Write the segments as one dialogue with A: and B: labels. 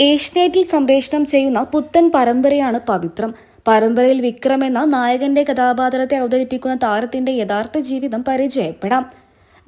A: ഏഷ്യനെറ്റിൽ സംപ്രേഷണം ചെയ്യുന്ന പുത്തൻ പരമ്പരയാണ് പവിത്രം. പരമ്പരയിൽ വിക്രം എന്ന നായകന്റെ കഥാപാത്രത്തെ അവതരിപ്പിക്കുന്ന താരത്തിന്റെ യഥാർത്ഥ ജീവിതം പരിചയപ്പെടാം.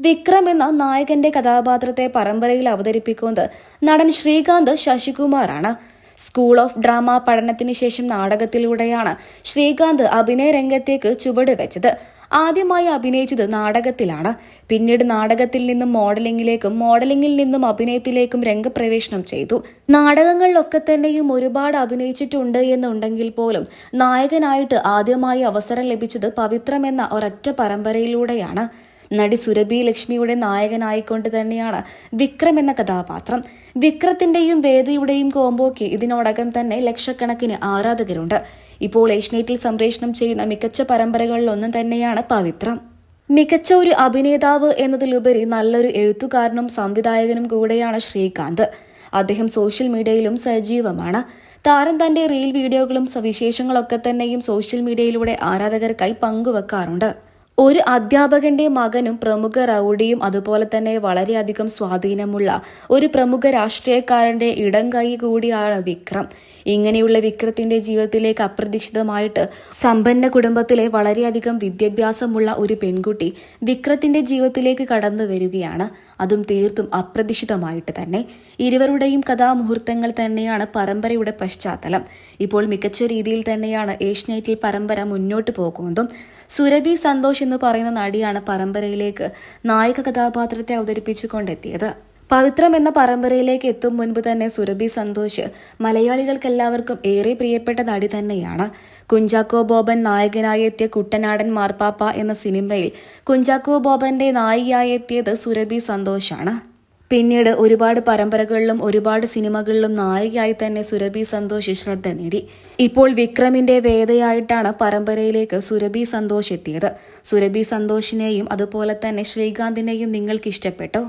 A: വിക്രം എന്ന നായകന്റെ കഥാപാത്രത്തെ പരമ്പരയിൽ അവതരിപ്പിക്കുന്നത് നടൻ ശ്രീകാന്ത് ശശികുമാറാണ്. സ്കൂൾ ഓഫ് ഡ്രാമ പഠനത്തിന് ശേഷം നാടകത്തിലൂടെയാണ് ശ്രീകാന്ത് അഭിനയ രംഗത്തേക്ക് ചുവട് വെച്ചത് ആദ്യമായി അഭിനയിച്ചത് നാടകത്തിലാണ്. പിന്നീട് നാടകത്തിൽ നിന്നും മോഡലിംഗിലേക്കും മോഡലിംഗിൽ നിന്നും അഭിനയത്തിലേക്കും രംഗപ്രവേശനം ചെയ്തു. നാടകങ്ങളിലൊക്കെ തന്നെയും ഒരുപാട് അഭിനയിച്ചിട്ടുണ്ട് എന്നുണ്ടെങ്കിൽ പോലും നായകനായിട്ട് ആദ്യമായി അവസരം ലഭിച്ചത് പവിത്രം എന്ന ഒരൊറ്റ പരമ്പരയിലൂടെയാണ്. നടി സുരഭി ലക്ഷ്മിയുടെ നായകനായിക്കൊണ്ട് തന്നെയാണ് വിക്രം എന്ന കഥാപാത്രം. വിക്രത്തിന്റെയും വേദിയുടെയും കോമ്പോക്ക് ഇതിനോടകം തന്നെ ലക്ഷക്കണക്കിന് ആരാധകരുണ്ട്. ഇപ്പോൾ ഏഷ്യനെറ്റിൽ സംപ്രേഷണം ചെയ്യുന്ന മികച്ച പരമ്പരകളിലൊന്നും തന്നെയാണ് പവിത്രം. മികച്ച ഒരു അഭിനേതാവ് എന്നതിലുപരി നല്ലൊരു എഴുത്തുകാരനും സംവിധായകനും കൂടെയാണ് ശ്രീകാന്ത്. അദ്ദേഹം സോഷ്യൽ മീഡിയയിലും സജീവമാണ്. താരം തന്റെ റീൽ വീഡിയോകളും സവിശേഷങ്ങളൊക്കെ തന്നെയും സോഷ്യൽ മീഡിയയിലൂടെ ആരാധകർക്കായി പങ്കുവെക്കാറുണ്ട്. ഒരു അധ്യാപകന്റെ മകനും പ്രമുഖ റൌഡിയും അതുപോലെ തന്നെ വളരെയധികം സ്വാധീനമുള്ള ഒരു പ്രമുഖ രാഷ്ട്രീയക്കാരന്റെ ഇടം കൈ കൂടിയാണ് വിക്രം. ഇങ്ങനെയുള്ള വിക്രത്തിന്റെ ജീവിതത്തിലേക്ക് അപ്രതീക്ഷിതമായിട്ട് സമ്പന്ന കുടുംബത്തിലെ വളരെയധികം വിദ്യാഭ്യാസമുള്ള ഒരു പെൺകുട്ടി വിക്രത്തിന്റെ ജീവിതത്തിലേക്ക് കടന്നു വരികയാണ്. അതും തീർത്തും അപ്രതീക്ഷിതമായിട്ട് തന്നെ. ഇരുവരുടെയും കഥാമുഹൂർത്തങ്ങൾ തന്നെയാണ് പരമ്പരയുടെ പശ്ചാത്തലം. ഇപ്പോൾ മികച്ച രീതിയിൽ തന്നെയാണ് ഏഷ്യനൈറ്റിൽ പരമ്പര മുന്നോട്ട് പോകുന്നതും. സുരഭി സന്തോഷ് എന്ന് പറയുന്ന നടിയാണ് പരമ്പരയിലേക്ക് നായിക കഥാപാത്രത്തെ അവതരിപ്പിച്ചുകൊണ്ടെത്തിയത്. പവിത്രം എന്ന പരമ്പരയിലേക്ക് എത്തും മുൻപ് തന്നെ സുരഭി സന്തോഷ് മലയാളികൾക്കെല്ലാവർക്കും ഏറെ പ്രിയപ്പെട്ട നടി തന്നെയാണ്. കുഞ്ചാക്കോ ബോബൻ നായകനായി എത്തിയ കുട്ടനാടൻ മാർപ്പാപ്പ എന്ന സിനിമയിൽ കുഞ്ചാക്കോ ബോബന്റെ നായികയായി എത്തിയത് സുരഭി സന്തോഷാണ്. പിന്നീട് ഒരുപാട് പരമ്പരകളിലും ഒരുപാട് സിനിമകളിലും നായികയായി തന്നെ സുരഭി സന്തോഷ് ശ്രദ്ധ നേടി. ഇപ്പോൾ വിക്രമിന്റെ വേദയായിട്ടാണ് പരമ്പരയിലേക്ക് സുരഭി സന്തോഷ് എത്തിയത്. സുരഭി സന്തോഷിനെയും അതുപോലെ തന്നെ ശ്രീകാന്തിനെയും നിങ്ങൾക്ക് ഇഷ്ടപ്പെട്ടോ